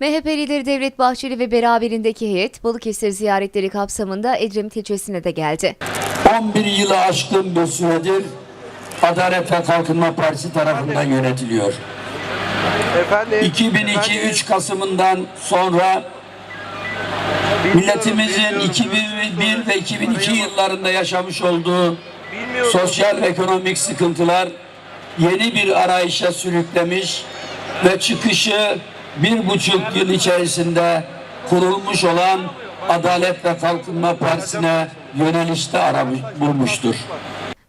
MHP lideri Devlet Bahçeli ve beraberindeki heyet Balıkesir ziyaretleri kapsamında Edremit ilçesine de geldi. 11 yılı aşkın bir süredir Adalet ve Kalkınma Partisi tarafından yönetiliyor. Efendim, 2002-3 Kasım'ından sonra milletimizin 2001 ve 2002 yıllarında yaşamış olduğu sosyal ve ekonomik sıkıntılar yeni bir arayışa sürüklemiş ve çıkışı bir buçuk yıl içerisinde kurulmuş olan Adalet ve Kalkınma Partisi'ne yönelişte aramış, bulmuştur.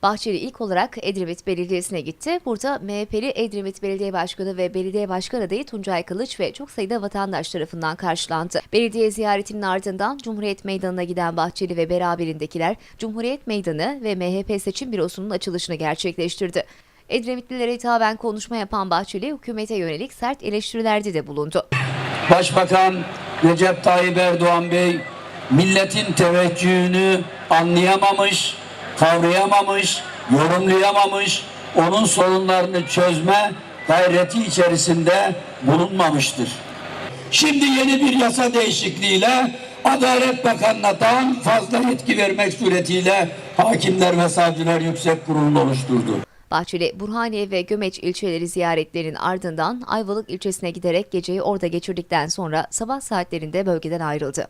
Bahçeli ilk olarak Edremit Belediyesi'ne gitti. Burada MHP'li Edremit Belediye Başkanı ve Belediye Başkan adayı Tuncay Kılıç ve çok sayıda vatandaş tarafından karşılandı. Belediye ziyaretinin ardından Cumhuriyet Meydanı'na giden Bahçeli ve beraberindekiler Cumhuriyet Meydanı ve MHP seçim bürosunun açılışını gerçekleştirdi. Edremitlilere hitaben konuşma yapan Bahçeli, hükümete yönelik sert eleştirilerde de bulundu. Başbakan Recep Tayyip Erdoğan Bey milletin teveccühünü anlayamamış, kavrayamamış, yorumlayamamış, onun sorunlarını çözme gayreti içerisinde bulunmamıştır. Şimdi yeni bir yasa değişikliğiyle Adalet Bakanı'na daha fazla yetki vermek suretiyle Hakimler ve Savcılar Yüksek Kurulu'nu oluşturdu. Bahçeli, Burhaniye ve Gömeç ilçeleri ziyaretlerinin ardından Ayvalık ilçesine giderek geceyi orada geçirdikten sonra sabah saatlerinde bölgeden ayrıldı.